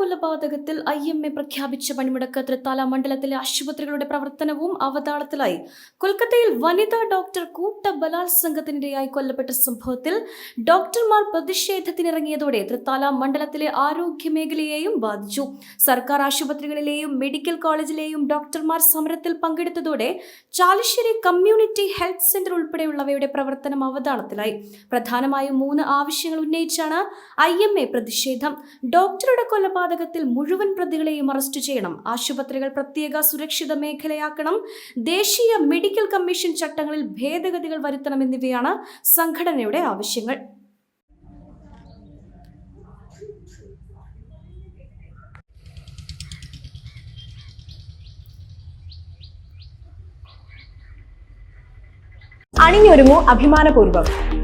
കൊലപാതകത്തിൽ I M A പ്രഖ്യാപിച്ച പണിമുടക്ക് തൃത്താല മണ്ഡലത്തിലെ ആശുപത്രികളുടെ പ്രവർത്തനവും അവതാളത്തിലായി. കൊൽക്കത്തയിൽ വനിതാ ഡോക്ടർ കൂട്ട ബലാത്സംഗത്തിനിരയായി കൊല്ലപ്പെട്ട സംഭവത്തിൽ ഡോക്ടർമാർ പ്രതിഷേധത്തിനിറങ്ങിയതോടെ തൃത്താല മണ്ഡലത്തിലെ ആരോഗ്യ മേഖലയെയും ബാധിച്ചു. സർക്കാർ ആശുപത്രികളിലെയും മെഡിക്കൽ കോളേജിലെയും ഡോക്ടർമാർ സമരത്തിൽ പങ്കെടുത്തതോടെ ചാലിശ്ശേരി കമ്മ്യൂണിറ്റി ഹെൽത്ത് സെന്റർ ഉൾപ്പെടെയുള്ളവയുടെ പ്രവർത്തനം അവതാളത്തിലായി. പ്രധാനമായും മൂന്ന് ആവശ്യങ്ങൾ ഉന്നയിച്ചാണ് ഐ എം എ ഡോക്ടറുടെ കൊലപാതകത്തിൽ മുഴുവൻ പ്രതികളെയും അറസ്റ്റ് ചെയ്യണം. ആശുപത്രികൾ പ്രത്യേക സുരക്ഷിത മേഖലയാക്കണം. ദേശീയ മെഡിക്കൽ കമ്മീഷൻ ചട്ടങ്ങളിൽ ഭേദഗതികൾ വരുത്തണം എന്നിവയാണ് സംഘടനയുടെ ആവശ്യങ്ങൾ. അണിഞ്ഞൊരുങ്ങൂ അഭിമാനപൂർവം.